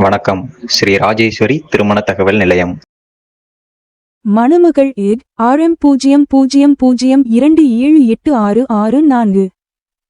வணக்கம். ஸ்ரீ ராஜேஸ்வரி திருமண தகவல் நிலையம். மணமகள் எட் ஆர்எம் பூஜ்ஜியம் பூஜ்ஜியம் பூஜ்ஜியம் இரண்டு ஏழு எட்டு ஆறு ஆறு நான்கு.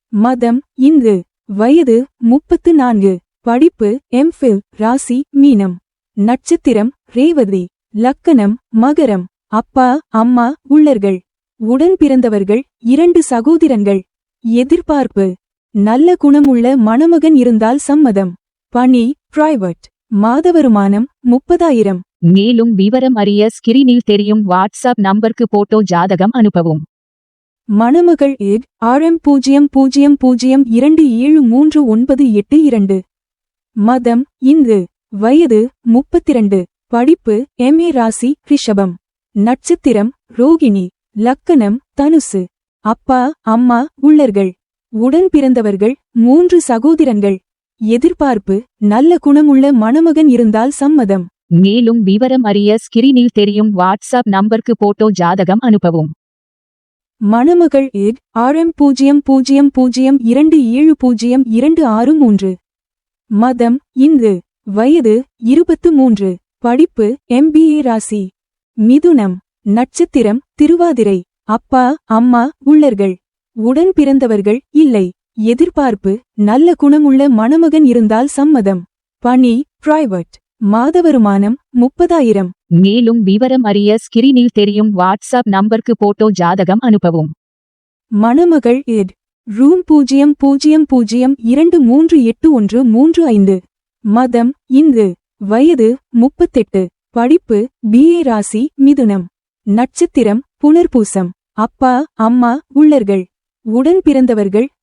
மதம் இந்து. வயது முப்பத்து நான்கு. படிப்பு எம்ஃபில் ராசி மீனம். நட்சத்திரம் ரேவதி. லக்கணம் மகரம். அப்பா அம்மா உள்ளர்கள். உடன் பிறந்தவர்கள் இரண்டு சகோதரங்கள் எதிர்பார்ப்பு. நல்ல குணமுள்ள மணமகன் இருந்தால் சம்மதம். பணி பிரைவேட் மாத வருமானம் முப்பதாயிரம். மேலும் விவரம் அறிய ஸ்கிரீனில் தெரியும் வாட்ஸ்அப் நம்பருக்கு போட்டோ ஜாதகம் அனுப்பவும். மணமகள் எட் ஆர்எம் பூஜ்ஜியம் பூஜ்ஜியம் பூஜ்ஜியம் இரண்டு ஏழு மூன்று ஒன்பது எட்டு இரண்டு. மதம் இந்து வயது முப்பத்திரண்டு. படிப்பு எம்ஏ ராசி ரிஷபம். நட்சத்திரம் ரோகிணி. லக்கணம் தனுசு. அப்பா அம்மா உள்ளர்கள். உடன் பிறந்தவர்கள் மூன்று சகோதரன்கள். எதிர்பார்ப்பு நல்ல குணமுள்ள மணமகன் இருந்தால் சம்மதம். மேலும் விவரம் அறிய ஸ்கிரீனில் தெரியும் வாட்ஸ்அப் நம்பருக்கு போட்டோ ஜாதகம் அனுப்பவும். மணமகள் எட் ஆர்எம் பூஜ்ஜியம் பூஜ்ஜியம் பூஜ்ஜியம் இரண்டு ஏழு பூஜ்ஜியம் இரண்டு ஆறு மூன்று. மதம் இந்து. வயது இருபத்து மூன்று. படிப்பு எம்பிஏ ராசி. மிதுனம் நட்சத்திரம் திருவாதிரை. அப்பா அம்மா உள்ளர்கள். உடன் பிறந்தவர்கள் இல்லை. எதிர்பார்ப்பு நல்ல குணமுள்ள மணமகன் இருந்தால் சம்மதம். பணி பிரைவேட் மாத வருமானம் முப்பதாயிரம். மேலும் விவரம் அறிய ஸ்கிரீனில் தெரியும் வாட்ஸ்அப் நம்பருக்கு போட்டோ ஜாதகம் அனுப்பவும். மணமகள் எட் ரூம் பூஜ்ஜியம் பூஜ்ஜியம் பூஜ்ஜியம் இரண்டு மூன்று எட்டு ஒன்று மூன்று ஐந்து. மதம் இந்து. வயது முப்பத்தெட்டு. படிப்பு பிஏ ராசி மிதுனம். நட்சத்திரம் புனர்பூசம். அப்பா அம்மா உள்ளர்கள். உடன் பிறந்தவர்கள்